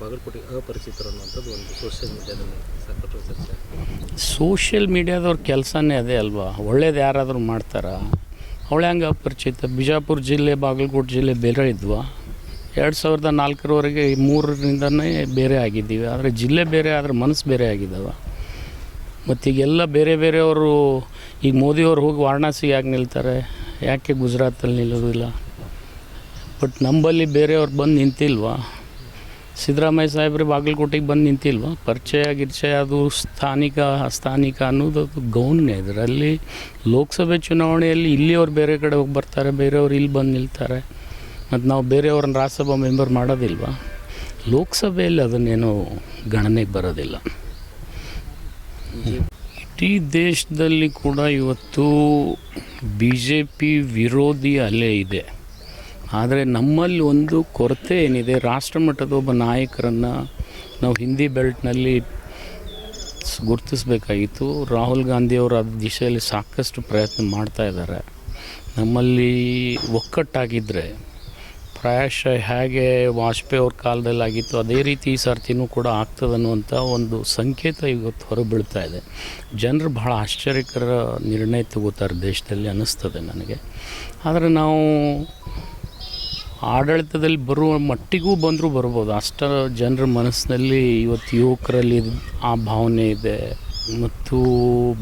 ಬಾಗಲಕೋಟೆ ಅಪರಿಚಿತರು ಅನ್ನುವಂಥದ್ದು ಒಂದು ಸೋಷಿಯಲ್ ಮೀಡಿಯಾದಲ್ಲಿ ಸಾಕಷ್ಟು ಚರ್ಚೆ. ಸೋಷಿಯಲ್ ಮೀಡಿಯಾದವ್ರ ಕೆಲಸನೇ ಅದೇ ಅಲ್ವಾ? ಒಳ್ಳೇದು ಯಾರಾದರೂ ಮಾಡ್ತಾರಾ? ಅವಳೆ ಹಂಗೆ ಅಪರಿಚಿತ. ಬಿಜಾಪುರ ಜಿಲ್ಲೆ, ಬಾಗಲಕೋಟೆ ಜಿಲ್ಲೆ ಬೇರೆ ಇದ್ವಾ? ಎರಡು ಸಾವಿರದ ನಾಲ್ಕರವರೆಗೆ ಮೂರರಿಂದನೇ ಬೇರೆ ಆಗಿದ್ದೀವಿ. ಆದರೆ ಜಿಲ್ಲೆ ಬೇರೆ ಆದರೆ ಮನಸ್ಸು ಬೇರೆ ಆಗಿದ್ದಾವೆ. ಮತ್ತೀಗೆಲ್ಲ ಬೇರೆ ಬೇರೆಯವರು, ಈಗ ಮೋದಿಯವರು ಹೋಗಿ ವಾರಣಾಸಿಗೆ ಯಾಕೆ ನಿಲ್ತಾರೆ? ಯಾಕೆ ಗುಜರಾತಲ್ಲಿ ನಿಲ್ಲೋದಿಲ್ಲ? ಬಟ್ ನಂಬಲ್ಲಿ ಬೇರೆಯವ್ರು ಬಂದು ನಿಂತಿಲ್ವಾ? ಸಿದ್ದರಾಮಯ್ಯ ಸಾಹೇಬ್ರೆ ಬಾಗಲಕೋಟೆಗೆ ಬಂದು ನಿಂತಿಲ್ವ? ಪರಿಚಯ, ಗಿರ್ಚಯ, ಅದು ಸ್ಥಾನಿಕ ಸ್ಥಾನಿಕ ಅನ್ನೋದು ಅದು ಗೌನ್ಯ ಇದರಲ್ಲಿ ಲೋಕಸಭೆ ಚುನಾವಣೆಯಲ್ಲಿ ಇಲ್ಲಿಯವ್ರು ಬೇರೆ ಕಡೆ ಹೋಗಿ ಬರ್ತಾರೆ, ಬೇರೆಯವ್ರು ಇಲ್ಲಿ ಬಂದು ನಿಲ್ತಾರೆ. ಮತ್ತು ನಾವು ಬೇರೆಯವ್ರನ್ನ ರಾಜ್ಯಸಭಾ ಮೆಂಬರ್ ಮಾಡೋದಿಲ್ವಾ? ಲೋಕಸಭೆಯಲ್ಲಿ ಅದನ್ನೇನು ಗಣನೆಗೆ ಬರೋದಿಲ್ಲ. ಇಡೀ ದೇಶದಲ್ಲಿ ಕೂಡ ಇವತ್ತು ಬಿ ಜೆ ಪಿ ವಿರೋಧಿ ಅಲೆ ಇದೆ. ಆದರೆ ನಮ್ಮಲ್ಲಿ ಒಂದು ಕೊರತೆ ಏನಿದೆ ರಾಷ್ಟ್ರಮಟ್ಟದ ಒಬ್ಬ ನಾಯಕರನ್ನು ನಾವು ಹಿಂದಿ ಬೆಲ್ಟ್ನಲ್ಲಿ ಗುರುತಿಸಬೇಕಾಗಿತ್ತು. ರಾಹುಲ್ ಗಾಂಧಿಯವರು ಅದ್ರ ದಿಶೆಯಲ್ಲಿ ಸಾಕಷ್ಟು ಪ್ರಯತ್ನ ಮಾಡ್ತಾ ಇದ್ದಾರೆ. ನಮ್ಮಲ್ಲಿ ಒಕ್ಕಟ್ಟಾಗಿದ್ದರೆ ಪ್ರಾಯಶ ಹೇಗೆ ವಾಜಪೇಯಿ ಅವ್ರ ಕಾಲದಲ್ಲಿ ಆಗಿತ್ತು ಅದೇ ರೀತಿ ಈ ಸರ್ತಿನೂ ಕೂಡ ಆಗ್ತದೆ ಅನ್ನುವಂಥ ಒಂದು ಸಂಕೇತ ಇವತ್ತು ಹೊರಬೀಳ್ತಾ ಇದೆ. ಜನರು ಬಹಳ ಆಶ್ಚರ್ಯಕರ ನಿರ್ಣಯ ತಗೋತಾರೆ ದೇಶದಲ್ಲಿ ಅನ್ನಿಸ್ತದೆ ನನಗೆ. ಆದರೆ ನಾವು ಆಡಳಿತದಲ್ಲಿ ಬರುವ ಮಟ್ಟಿಗೂ ಬಂದರೂ ಬರ್ಬೋದು. ಅಷ್ಟ ಜನರ ಮನಸ್ಸಿನಲ್ಲಿ ಇವತ್ತು ಯುವಕರಲ್ಲಿ ಆ ಭಾವನೆ ಇದೆ. ಮತ್ತು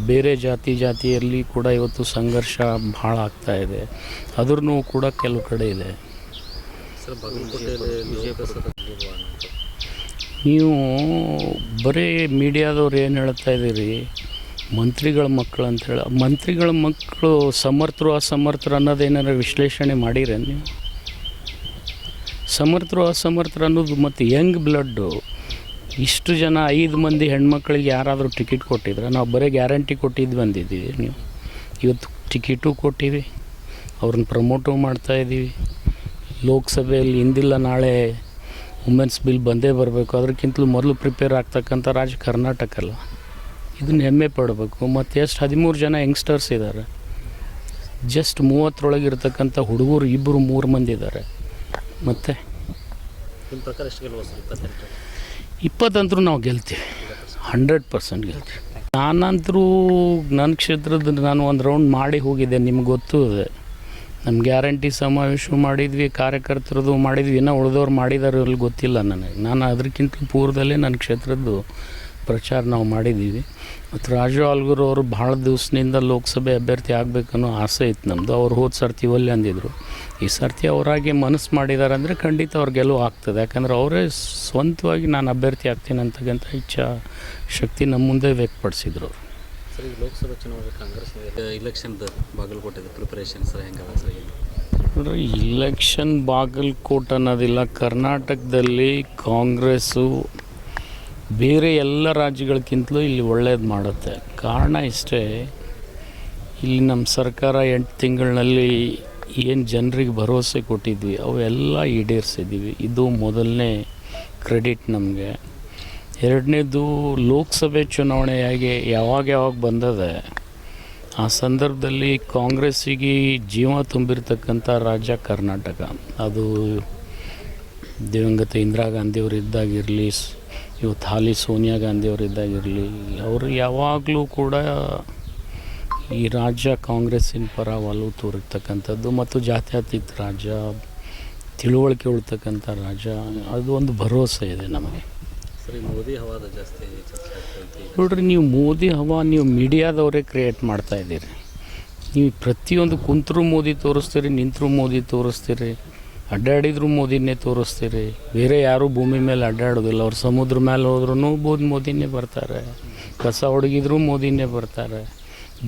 ಬೇರೆ ಜಾತಿ ಜಾತಿಯಲ್ಲಿ ಕೂಡ ಇವತ್ತು ಸಂಘರ್ಷ ಭಾಳ ಆಗ್ತಾ ಇದೆ. ಅದ್ರೂ ಕೂಡ ಕೆಲವು ಕಡೆ ಇದೆ. ನೀವು ಬರೀ ಮೀಡಿಯಾದವ್ರು ಏನು ಹೇಳ್ತಾ ಇದ್ದೀರಿ? ಮಂತ್ರಿಗಳ ಮಕ್ಕಳು ಅಂತ ಹೇಳಿ. ಮಂತ್ರಿಗಳ ಮಕ್ಕಳು ಸಮರ್ಥರು ಅಸಮರ್ಥರು ಅನ್ನೋದೇನಾರ ವಿಶ್ಲೇಷಣೆ ಮಾಡಿರೇನು ನೀವು? ಸಮರ್ಥರು ಅಸಮರ್ಥರು ಅನ್ನೋದು ಮತ್ತು ಯಂಗ್ ಬ್ಲಡ್ಡು ಇಷ್ಟು ಜನ ಐದು ಮಂದಿ ಹೆಣ್ಮಕ್ಳಿಗೆ ಯಾರಾದರೂ ಟಿಕೆಟ್ ಕೊಟ್ಟಿದ್ರೆ, ನಾವು ಬರೀ ಗ್ಯಾರಂಟಿ ಕೊಟ್ಟಿದ್ದು ಬಂದಿದ್ದೀವಿ ನೀವು. ಇವತ್ತು ಟಿಕೆಟು ಕೊಟ್ಟಿವಿ, ಅವ್ರನ್ನ ಪ್ರಮೋಟು ಮಾಡ್ತಾ ಇದ್ದೀವಿ ಲೋಕಸಭೆಯಲ್ಲಿ ಹಿಂದಿಲ್ಲ ನಾಳೆ ವುಮೆನ್ಸ್ ಬಿಲ್ ಬಂದೇ ಬರಬೇಕು. ಅದಕ್ಕಿಂತಲೂ ಮೊದಲು ಪ್ರಿಪೇರ್ ಆಗ್ತಕ್ಕಂಥ ರಾಜ್ಯ ಕರ್ನಾಟಕ ಅಲ್ಲ ಇದನ್ನು ಹೆಮ್ಮೆ ಪಡಬೇಕು. ಮತ್ತು ಎಷ್ಟು ಹದಿಮೂರು ಜನ ಯಂಗ್ಸ್ಟರ್ಸ್ ಇದ್ದಾರೆ. ಜಸ್ಟ್ ಮೂವತ್ತರೊಳಗೆ ಇರ್ತಕ್ಕಂಥ ಹುಡುಗರು ಇಬ್ಬರು ಮೂರು ಮಂದಿ ಇದ್ದಾರೆ. ಮತ್ತು ನಿಮ್ಮ ಪ್ರಕಾರ ಎಷ್ಟು ಗೆಲ್ಲುವ ಸರ್? ಇಪ್ಪತ್ತೆಂಟು. ಇಪ್ಪತ್ತಂತರೂ ನಾವು ಗೆಲ್ತೀವಿ. ಹಂಡ್ರೆಡ್ ಪರ್ಸೆಂಟ್ ಗೆಲ್ತೀವಿ. ನಾನಂತರೂ ನನ್ನ ಕ್ಷೇತ್ರದ ನಾನು ಒಂದು ರೌಂಡ್ ಮಾಡಿ ಹೋಗಿದ್ದೆ ನಿಮ್ಗೆ ಗೊತ್ತು ಇದೆ ನಮ್ಮ ಗ್ಯಾರಂಟಿ ಸಮಾವೇಶ ಮಾಡಿದ್ವಿ ಕಾರ್ಯಕರ್ತರದು ಮಾಡಿದ್ವಿ ಇನ್ನೂ ಉಳಿದವ್ರು ಮಾಡಿದಾರೋ ಇಲ್ಲಿ ಗೊತ್ತಿಲ್ಲ ನನಗೆ. ನಾನು ಅದಕ್ಕಿಂತ ಪೂರ್ವದಲ್ಲೇ ನನ್ನ ಕ್ಷೇತ್ರದ್ದು ಪ್ರಚಾರ ನಾವು ಮಾಡಿದ್ದೀವಿ. ಮತ್ತು ರಾಜು ಆಲ್ಗೂರು ಅವರು ಭಾಳ ದಿವಸದಿಂದ ಲೋಕಸಭೆ ಅಭ್ಯರ್ಥಿ ಆಗಬೇಕನ್ನೋ ಆಸೆ ಇತ್ತು ನಮ್ಮದು ಅವ್ರು ಹೋದ ಸರ್ತಿ ಒಲ್ಲೆ ಅಂದಿದ್ರು. ಈ ಸರ್ತಿ ಅವರಾಗೆ ಮನಸ್ಸು ಮಾಡಿದ್ದಾರೆ ಅಂದರೆ ಖಂಡಿತ ಅವ್ರ ಗೆಲುವು ಆಗ್ತದೆ. ಯಾಕಂದ್ರೆ ಅವರೇ ಸ್ವಂತವಾಗಿ ನಾನು ಅಭ್ಯರ್ಥಿ ಆಗ್ತೀನಿ ಅಂತಕ್ಕಂಥ ಇಚ್ಛಾ ಶಕ್ತಿ ನಮ್ಮ ಮುಂದೆ ವ್ಯಕ್ತಪಡಿಸಿದ್ರು ಅವರು. ಸರ್ ಈಗ ಲೋಕಸಭೆ ಚುನಾವಣೆ ಕಾಂಗ್ರೆಸ್ ಇಲೆಕ್ಷನ್ ಬಾಗಲಕೋಟೆದು ಪ್ರಿಪರೇಷನ್ ಸರ್ ಹೆಂಗದ ಸರ್ ಈಗ? ನೋಡ್ರಿ ಇಲೆಕ್ಷನ್ ಬಾಗಲಕೋಟ್ ಅನ್ನೋದಿಲ್ಲ ಕರ್ನಾಟಕದಲ್ಲಿ ಕಾಂಗ್ರೆಸ್ಸು ಬೇರೆ ಎಲ್ಲ ರಾಜ್ಯಗಳಕ್ಕಿಂತಲೂ ಇಲ್ಲಿ ಒಳ್ಳೇದು ಮಾಡುತ್ತೆ. ಕಾರಣ ಇಷ್ಟೇ, ಇಲ್ಲಿ ನಮ್ಮ ಸರ್ಕಾರ ಎಂಟು ತಿಂಗಳಿನಲ್ಲಿ ಏನು ಜನರಿಗೆ ಭರವಸೆ ಕೊಟ್ಟಿದ್ವಿ ಅವೆಲ್ಲ ಈಡೇರಿಸಿದ್ದೀವಿ ಇದು ಮೊದಲನೇ ಕ್ರೆಡಿಟ್ ನಮಗೆ. ಎರಡನೇದು ಲೋಕಸಭೆ ಚುನಾವಣೆಯಾಗಿ ಯಾವಾಗ ಯಾವಾಗ ಬಂದದೆ, ಆ ಸಂದರ್ಭದಲ್ಲಿ ಕಾಂಗ್ರೆಸ್ಸಿಗೆ ಜೀವ ತುಂಬಿರ್ತಕ್ಕಂಥ ರಾಜ್ಯ ಕರ್ನಾಟಕ. ಅದು ದಿವಂಗತ ಇಂದಿರಾ ಗಾಂಧಿಯವರು ಇದ್ದಾಗಿರಲಿ ಇವತ್ತು ಹಾಲಿ ಸೋನಿಯಾ ಗಾಂಧಿಯವರಿದ್ದಾಗಿರಲಿ ಅವರು ಯಾವಾಗಲೂ ಕೂಡ ಈ ರಾಜ್ಯ ಕಾಂಗ್ರೆಸ್ಸಿನ ಪರ ಒಲವು ತೋರಿರ್ತಕ್ಕಂಥದ್ದು ಮತ್ತು ಜಾತ್ಯತೀತ ರಾಜ್ಯ ತಿಳುವಳಿಕೆ ಉಳ್ತಕ್ಕಂಥ ರಾಜ್ಯ ಅದು ಒಂದು ಭರವಸೆ ಇದೆ ನಮಗೆ. ಸರಿ ಮೋದಿ ಹವಾದ ಜಾಸ್ತಿ ನೋಡ್ರಿ ನೀವು ಮೋದಿ ಹವಾ ನೀವು ಮೀಡಿಯಾದವರೇ ಕ್ರಿಯೇಟ್ ಮಾಡ್ತಾ ಇದ್ದೀರಿ. ನೀವು ಪ್ರತಿಯೊಂದು ಕುಂತರೂ ಮೋದಿ ತೋರಿಸ್ತೀರಿ ನಿಂತರೂ ಮೋದಿ ತೋರಿಸ್ತೀರಿ. ಅಡ್ಡಾಡಿದ್ರು ಮೋದಿನೇ ತೋರಿಸ್ತೀರಿ. ಬೇರೆ ಯಾರೂ ಭೂಮಿ ಮೇಲೆ ಅಡ್ಡಾಡೋದಿಲ್ಲ. ಅವ್ರು ಸಮುದ್ರ ಮೇಲೆ ಹೋದ್ರೂ ಬೋದು ಮೋದಿನೇ ಬರ್ತಾರೆ. ಕಸ ಹೊಡಗಿದ್ರು ಮೋದಿನೇ ಬರ್ತಾರೆ.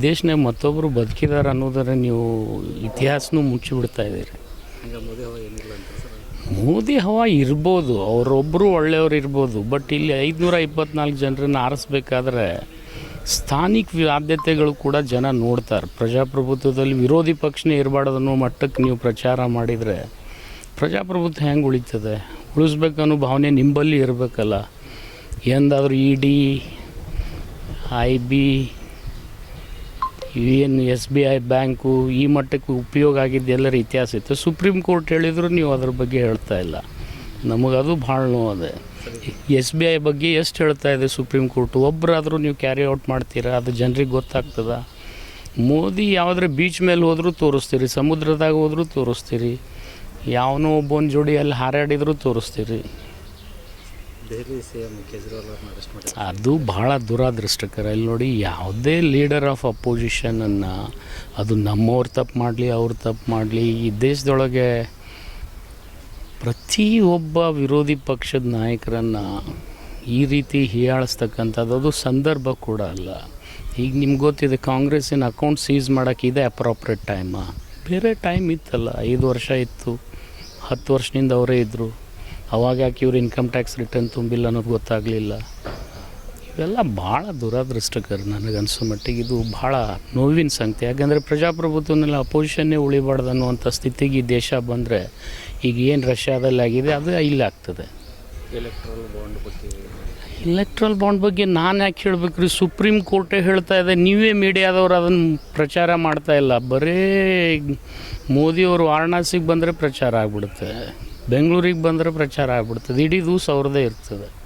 ದೇಶನಾಗ ಮತ್ತೊಬ್ಬರು ಬದುಕಿದ್ದಾರೆ ಅನ್ನೋದರ ನೀವು ಇತಿಹಾಸನೂ ಮುಚ್ಚಿಬಿಡ್ತಾ ಇದ್ದೀರಿ. ಮೋದಿ ಹವಾ ಇರ್ಬೋದು. ಅವರೊಬ್ಬರು ಒಳ್ಳೆಯವ್ರು ಇರ್ಬೋದು. ಬಟ್ ಇಲ್ಲಿ ಐದುನೂರ ಇಪ್ಪತ್ನಾಲ್ಕು ಜನರನ್ನು ಆರಿಸ್ಬೇಕಾದ್ರೆ ಸ್ಥಾನಿಕ ಆದ್ಯತೆಗಳು ಕೂಡ ಜನ ನೋಡ್ತಾರೆ. ಪ್ರಜಾಪ್ರಭುತ್ವದಲ್ಲಿ ವಿರೋಧಿ ಪಕ್ಷನೇ ಇರಬಾರ್ದು ಅನ್ನೋ ಮಟ್ಟಕ್ಕೆ ನೀವು ಪ್ರಚಾರ ಮಾಡಿದರೆ ಪ್ರಜಾಪ್ರಭುತ್ವ ಹೆಂಗೆ ಉಳಿತದೆ? ಉಳಿಸ್ಬೇಕನ್ನೋ ಭಾವನೆ ನಿಂಬಲ್ಲಿ ಇರಬೇಕಲ್ಲ. ಎಂದಾದರೂ ಇ ಡಿ ಐ ಬಿ ಏನು ಎಸ್ ಬಿ ಐ ಬ್ಯಾಂಕು ಈ ಮಟ್ಟಕ್ಕೆ ಉಪಯೋಗ ಆಗಿದ್ದು ಎಲ್ಲರ ಇತಿಹಾಸ ಇತ್ತು. ಸುಪ್ರೀಂ ಕೋರ್ಟ್ ಹೇಳಿದ್ರು ನೀವು ಅದ್ರ ಬಗ್ಗೆ ಹೇಳ್ತಾ ಇಲ್ಲ. ನಮಗದು ಭಾಳ ನೋವದೆ. ಎಸ್ ಬಿ ಐ ಬಗ್ಗೆ ಎಷ್ಟು ಹೇಳ್ತಾ ಇದೆ ಸುಪ್ರೀಂ ಕೋರ್ಟ್? ಒಬ್ಬರಾದರೂ ನೀವು ಕ್ಯಾರಿ ಔಟ್ ಮಾಡ್ತೀರಾ? ಅದು ಜನರಿಗೆ ಗೊತ್ತಾಗ್ತದ? ಮೋದಿ ಯಾವುದ್ರ ಬೀಚ್ ಮೇಲೆ ಹೋದರೂ ತೋರಿಸ್ತೀರಿ, ಸಮುದ್ರದಾಗ ಹೋದರೂ ತೋರಿಸ್ತೀರಿ. ಯಾವನೋ ಒಬ್ಬನ ಜೋಡಿ ಅಲ್ಲಿ ಹಾರಾಡಿದರೂ ತೋರಿಸ್ತೀರಿ. ದೆಹಲಿ ಸಿ ಎಂ ಕೇಜ್ರಿವಾಲ್ ಅವ್ರನ್ನ ಅರೆಸ್ಟ್ ಮಾಡಿ ಅದು ಭಾಳ ದುರಾದೃಷ್ಟಕರ. ಇಲ್ಲಿ ನೋಡಿ ಯಾವುದೇ ಲೀಡರ್ ಆಫ್ ಅಪೋಸಿಷನನ್ನು ಅದು ನಮ್ಮವ್ರ ತಪ್ಪು ಮಾಡಲಿ ಅವ್ರು ತಪ್ಪು ಮಾಡಲಿ ಈ ದೇಶದೊಳಗೆ ಪ್ರತಿಯೊಬ್ಬ ವಿರೋಧಿ ಪಕ್ಷದ ನಾಯಕರನ್ನು ಈ ರೀತಿ ಹೀಯಾಳಿಸ್ತಕ್ಕಂಥದ್ದು ಅದು ಸಂದರ್ಭ ಕೂಡ ಅಲ್ಲ. ಈಗ ನಿಮ್ಗೆ ಗೊತ್ತಿದೆ ಕಾಂಗ್ರೆಸ್ಸಿನ ಅಕೌಂಟ್ ಸೀಸ್ ಮಾಡೋಕ್ಕಿದೆ ಇದೆ ಅಪ್ರಾಪ್ರೇಟ್ ಟೈಮ ಬೇರೆ ಟೈಮ್ ಇತ್ತಲ್ಲ ಐದು ವರ್ಷ ಇತ್ತು. ಹತ್ತು ವರ್ಷದಿಂದ ಅವರೇ ಇದ್ದರು ಅವಾಗ ಯಾಕೆ ಇವರು ಇನ್ಕಮ್ ಟ್ಯಾಕ್ಸ್ ರಿಟರ್ನ್ ತುಂಬಿಲ್ಲ ಅನ್ನೋದು ಗೊತ್ತಾಗಲಿಲ್ಲ. ಇವೆಲ್ಲ ಭಾಳ ದುರಾದೃಷ್ಟಕರ ನನಗನ್ಸೋ ಮಟ್ಟಿಗೆ ಇದು ಭಾಳ ನೋವಿನ ಸಂಗತಿ. ಯಾಕಂದರೆ ಪ್ರಜಾಪ್ರಭುತ್ವನಲ್ಲಿ ಅಪೋಸಿಷನ್ನೇ ಉಳಿಬಾರ್ದು ಅನ್ನುವಂಥ ಸ್ಥಿತಿಗೆ ಈ ದೇಶ ಬಂದರೆ ಈಗ ಏನು ರಷ್ಯಾದಲ್ಲಿ ಆಗಿದೆ ಅದು ಇಲ್ಲಿ ಆಗ್ತದೆ. ಎಲೆಕ್ಟ್ರಲ್ ಬಾಂಡ್ ಬಗ್ಗೆ. ಎಲೆಕ್ಟ್ರಲ್ ಬಾಂಡ್ ಬಗ್ಗೆ ನಾನು ಯಾಕೆ ಹೇಳಬೇಕು ರೀ? ಸುಪ್ರೀಂ ಕೋರ್ಟೇ ಹೇಳ್ತಾ ಇದೆ ನೀವೇ ಮೀಡಿಯಾದವ್ರು ಅದನ್ನು ಪ್ರಚಾರ ಮಾಡ್ತಾ ಇಲ್ಲ. ಬರೀ ಮೋದಿಯವರು ವಾರಣಾಸಿಗೆ ಬಂದರೆ ಪ್ರಚಾರ ಆಗ್ಬಿಡುತ್ತೆ. ಬೆಂಗಳೂರಿಗೆ ಬಂದರೆ ಪ್ರಚಾರ ಆಗ್ಬಿಡ್ತದೆ ಇಡೀ ದಿವಸ ಅವ್ರದ್ದೇ ಇರ್ತದೆ.